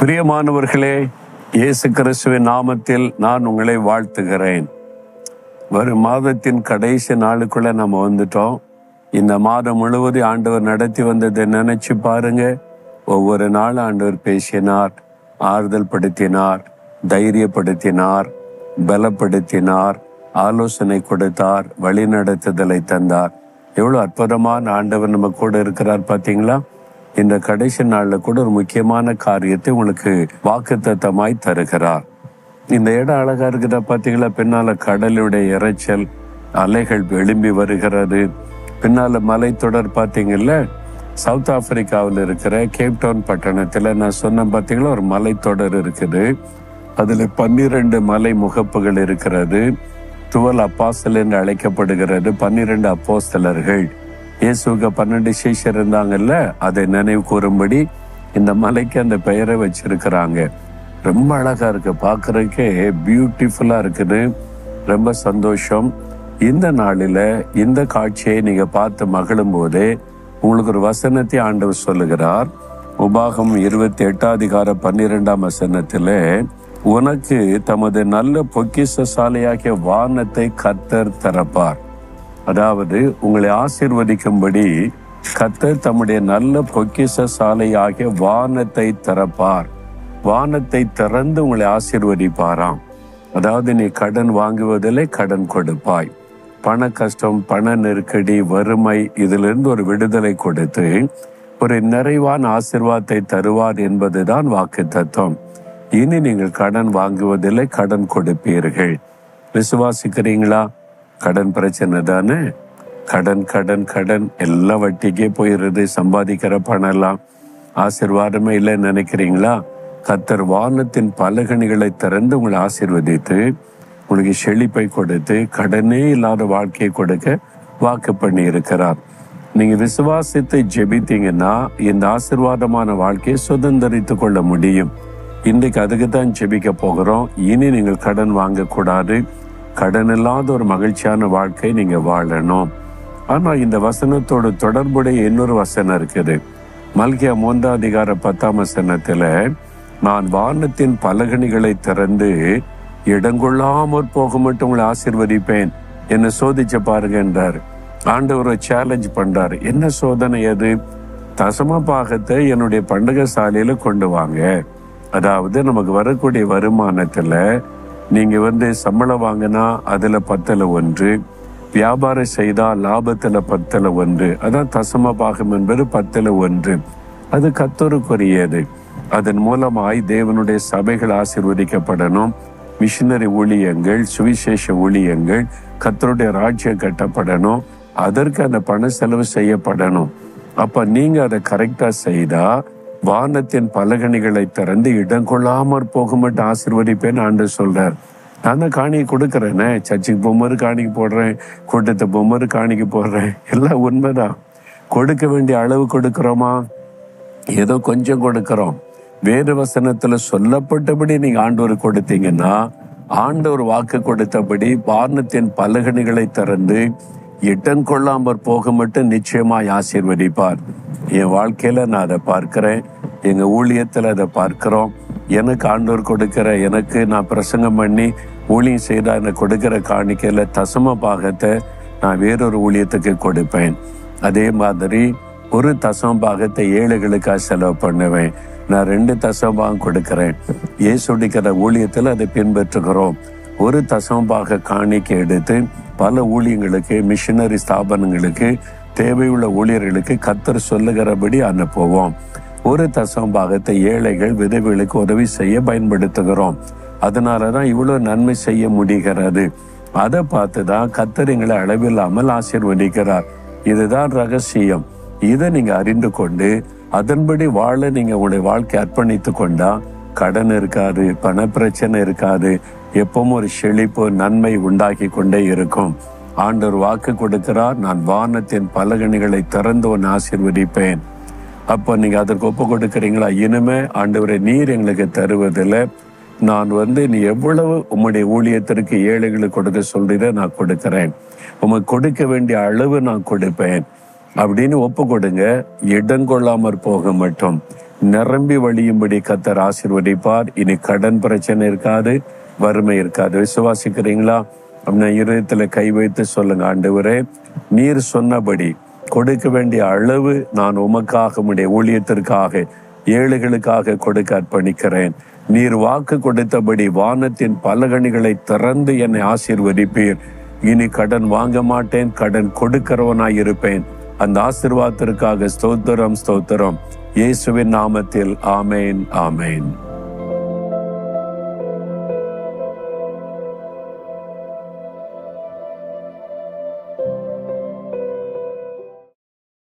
பிரியமானவர்களே இயேசு கிறிஸ்துவின் நாமத்தில் நான் உங்களை வாழ்த்துகிறேன். வரும் மாதத்தின் கடைசி நாளுக்குள்ள நம்ம வந்துட்டோம். இந்த மாதம் முழுவதும் ஆண்டவர் நடத்தி வந்ததை நினைச்சு பாருங்க. ஒவ்வொரு நாள் ஆண்டவர் பேசினார் ஆறுதல் படுத்தினார் தைரியப்படுத்தினார் பலப்படுத்தினார். ஆலோசனை கொடுத்தார் வழிநடத்துதலை தந்தார். எவ்வளவு அற்புதமான ஆண்டவர் நம்ம கூட இருக்கிறார் பாத்தீங்களா? இந்த கடைசி நாளில் கூட ஒரு முக்கியமான காரியத்தை உங்களுக்கு வாக்குத்தத்தமாய் தருகிறார். இந்த இடம் அழகா இருக்குதா பாத்தீங்களா? பின்னால கடலுடைய இறைச்சல் அலைகள் எழும்பி வருகிறது. பின்னால மலைத்தொடர் பாத்தீங்கல்ல? சவுத் ஆப்பிரிக்காவில் இருக்கிற கேப்டவுன் பட்டணத்துல நான் சொன்ன பாத்தீங்களா? ஒரு மலைத்தொடர் இருக்குது. அதுல பன்னிரண்டு மலை முகப்புகள் இருக்கிறது. டுவெல் அப்பாஸ்தல் என்று அழைக்கப்படுகிறது பன்னிரண்டு அப்போஸ்தலர்கள். இயேசுக்கு பன்னெண்டு சீஷர் இருந்தாங்கல்ல அதை நினைவு கூறும்படி இந்த மலைக்கு அந்த பெயரை வச்சிருக்கிறாங்க. ரொம்ப அழகா இருக்கு பார்க்கறதுக்கே பியூட்டிஃபுல்லா இருக்குது. ரொம்ப சந்தோஷம். இந்த நாளில இந்த காட்சியை நீங்க பார்த்து மகிழும் போதே உங்களுக்கு ஒரு வசனத்தை ஆண்டவர் சொல்லுகிறார். உபாகம் இருபத்தி எட்டாம் அதிகார பன்னிரெண்டாம் வசனத்துல உனக்கு தமது நல்ல பொக்கிஷசாலையாகிய வானத்தை கத்தர் திறப்பார் அதாவது உங்களை ஆசிர்வதிக்கும்படி கத்தர் தம்முடைய நல்ல பொக்கிஷ சாலையாகிய வானத்தை திறப்பார் வானத்தை திறந்து உங்களை ஆசிர்வதிப்பாராம். அதாவது நீ கடன் வாங்குவதிலே கடன் கொடுப்பாய். பண கஷ்டம் பண நெருக்கடி வறுமை இதிலிருந்து ஒரு விடுதலை கொடுத்து ஒரு நிறைவான ஆசிர்வாதத்தை தருவார் என்பதுதான் வாக்கு தத்துவம் இனி நீங்கள் கடன் வாங்குவதில்லை கடன் கொடுப்பீர்கள். விசுவாசிக்கிறீங்களா? கடன் பிரச்சனை தானே? கடன் கடன் கடன் எல்லாம் வட்டிக்கே போயிடுறது சம்பாதிக்கிற பணம் எல்லாம் ஆசிர்வாதமே இல்லைன்னு நினைக்கிறீங்களா? கத்தர் வானத்தின் பலகணிகளை திறந்து உங்களை ஆசிர்வதித்து உங்களுக்கு செழிப்பை கொடுத்து கடனே இல்லாத வாழ்க்கையை கொடுக்க வாக்கு பண்ணி இருக்கிறார் நீங்க விசுவாசித்து ஜெபித்தீங்கன்னா இந்த ஆசிர்வாதமான வாழ்க்கையை சுதந்திரித்து கொள்ள முடியும். இன்றைக்கு அதுக்கு தான் ஜெபிக்க போகிறோம். இனி நீங்கள் கடன் வாங்கக்கூடாது. கடன் இல்லாத ஒரு மகிழ்ச்சியான வாழ்க்கை நீங்கள் வாழணும். ஆனால் இந்த வசனத்தோட தொடர்புடைய இன்னொரு வசனம் இருக்குது. மல்கியா மூன்றாம் அதிகார பத்தாம் வசனத்தில் நான் வானத்தின் பலகணிகளை திறந்து இடங்கொள்ளாமற் போக மட்டும் உங்களை ஆசிர்வதிப்பேன் என்னை சோதிச்ச பாருங்க என்றார். ஆண்டவர் சேலஞ்ச் பண்றார். என்ன சோதனை அது? தசம பாகத்தை என்னுடைய பண்டக சாலையில கொண்டு வாங்க. அதாவது நமக்கு வரக்கூடிய வருமானத்துல நீங்க வந்து சம்பளம் வாங்கினா அதுல பத்தல ஒன்று வியாபாரம் செய்தா லாபத்துல பத்தல ஒன்று அதான் தசம பாகம் என்பது பத்தில் ஒன்று. அது கத்தொருக்குரியது. அதன் மூலமாய் தேவனுடைய சபைகள் ஆசிர்வதிக்கப்படணும். மிஷினரி ஊழியங்கள் சுவிசேஷ ஊழியங்கள் கத்தருடைய ராஜ்யம் கட்டப்படணும். அதற்கு அந்த பண செலவு செய்யப்படணும். அப்ப நீங்க அதை கரெக்டா செய்தா வானத்தின் பலகணிகளை திறந்து இடம் கொள்ளாமற் போக மட்டும் ஆசிர்வதிப்பேன்னு ஆண்டு சொல்றார். நான் தான் காணியை கொடுக்குறேனே. சர்ச்சுக்கு பொம்மரு காணிக்கு போடுறேன். கூட்டத்தை பொம்மரு காணிக்கு போடுறேன். எல்லாம் உண்மைதான். கொடுக்க வேண்டிய அளவு கொடுக்குறோமா? ஏதோ கொஞ்சம் கொடுக்குறோம். வேறு வசனத்தில் சொல்லப்பட்டபடி நீங்கள் ஆண்டவர் கொடுத்தீங்கன்னா ஆண்டவர் வாக்கு கொடுத்தபடி வானத்தின் பலகணிகளை திறந்து இடம் கொள்ளாமற் போக மட்டும் நிச்சயமாய் ஆசீர்வதிப்பார். என் வாழ்க்கையில் நான் அதை பார்க்கிறேன். எங்க ஊழியத்துல அதை பார்க்கிறோம். எனக்கு ஆண்டோர் கொடுக்கிற எனக்கு நான் பிரசங்கம் பண்ணி ஊழியம் செய்தா எனக்கு கொடுக்கிற காணிக்கையில தசம பாகத்தை நான் வேறொரு ஊழியத்துக்கு கொடுப்பேன். அதே மாதிரி ஒரு தசம பாகத்தை ஏழைகளுக்காக செலவு பண்ணுவேன். நான் ரெண்டு தசம்பாகம் கொடுக்கிறேன். ஏசுடிக்கிற ஊழியத்தில் அதை பின்பற்றுகிறோம். ஒரு தசம்பாக காணிக்கை எடுத்து பல ஊழியங்களுக்கு மிஷினரி ஸ்தாபனங்களுக்கு தேவையுள்ள ஊழியர்களுக்கு கத்தர் சொல்லுகிறபடி அனுப்புவோம். ஒரு தசம பாகத்தை ஏழைகள் விதவிகளுக்கு உதவி செய்ய பயன்படுத்துகிறோம். அதனாலதான் இவ்வளவு நன்மை செய்ய முடிகிறது. அதை பார்த்து தான் கத்தர் எங்களை அளவில்லாமல் ஆசீர்வதிக்கிறார். இதுதான் ரகசியம். இதை நீங்க அறிந்து கொண்டு அதன்படி வாழ நீங்க உங்களுடைய வாழ்க்கை அர்ப்பணித்து கொண்டா கடன் இருக்காது பண பிரச்சனை இருக்காது எப்பவும் ஒரு செழிப்பு நன்மை உண்டாக்கி கொண்டே இருக்கும். ஆண்டவர் வாக்கு கொடுக்கிறார் நான் வானத்தின் பலகணிகளை திறந்து ஒன்று ஆசிர்வதிப்பேன். அப்போ நீங்கள் அதற்கு ஒப்பு கொடுக்குறீங்களா? இனிமே ஆண்டவரை நீர் எங்களுக்கு தருவதில்லை. நான் வந்து நீ எவ்வளவு உம்முடைய ஊழியத்திற்கு ஏழைகளுக்கு கொடுக்க சொல்றீர நான் கொடுக்கிறேன். உமக்கு கொடுக்க வேண்டிய அளவு நான் கொடுப்பேன். அப்படின்னு ஒப்பு கொடுங்க. இடம் கொள்ளாமற் போக மட்டும். நிரம்பி வழியும்படி கத்தர் ஆசீர்வதிப்பார். இனி கடன் பிரச்சனை இருக்காது வறுமை இருக்காது. விசுவாசிக்கிறீங்களா? அப்படின்னா இருதயத்தில் கை வைத்து சொல்லுங்க ஆண்டவரே நீர் சொன்னபடி கொடுக்க வேண்டிய அளவு நான் உமக்காக உடைய ஊழியத்திற்காக ஏழைகளுக்காக கொடுக்க அர்ப்பணிக்கிறேன். நீர் வாக்கு கொடுத்தபடி வானத்தின் பலகணிகளை திறந்து என்னை ஆசீர்வதிப்பீர். இனி கடன் வாங்க மாட்டேன் கடன் கொடுக்கிறவனாய் இருப்பேன். அந்த ஆசிர்வாதத்திற்காக ஸ்தோத்திரம் ஸ்தோத்திரம். இயேசுவின் நாமத்தில் ஆமேன் ஆமேன்.